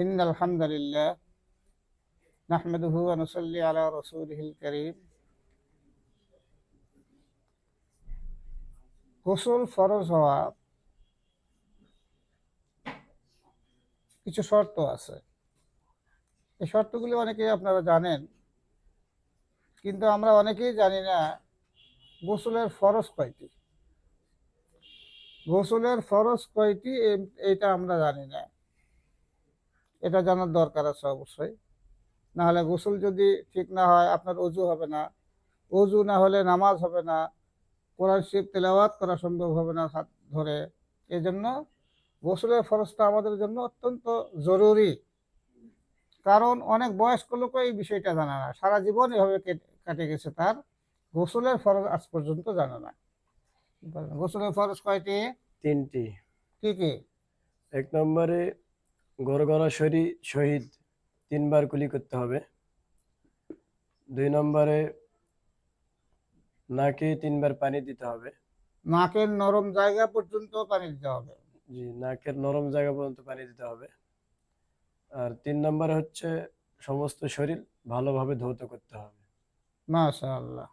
إن الحمد لله نحمده ونصلي على رسوله الكريم গোসল ফরজ হওয়া কিছু শর্ত আছে এই শর্তগুলি অনেকেই আপনারা জানেন কিন্তু আমরা অনেকেই জানি না গোসলের ফরজ কয়টি গোসলের ফরজ কয়টি এ- এইটা আমরা জানি না এটা জানার দরকার আছে অবশ্যই। না হলে গোসল যদি ঠিক না হয় আপনার অজু হবে না। অজু না হলে নামাজ হবে না। কোরআন শরীফ তেলাওয়াত করা সম্ভব হবে না হাত ধরে। এই জন্য গোসলের ফরজটা আমাদের জন্য অত্যন্ত জরুরি। কারণ অনেক বয়স্ক লোক এই বিষয়টা জানে না। সারা জীবন এভাবে কেটে- কাটে গেছে তার। গোসলের ফরজ আজ পর্যন্ত জানে না। গোসলের ফরজ কয়টি? তিনটি। কি কি? এক নম্বরে গরগরা শরী শহীদ তিনবার কুলি করতে হবে। দুই নম্বরে নাকে তিনবার পানি দিতে হবে। নাকের নরম জায়গা পর্যন্ত পানি দিতে হবে। জি নাকের নরম জায়গা পর্যন্ত পানি দিতে হবে। আর তিন নম্বরে হচ্ছে সমস্ত শরীর ভালোভাবে ধৌত করতে হবে। মাশা আল্লাহ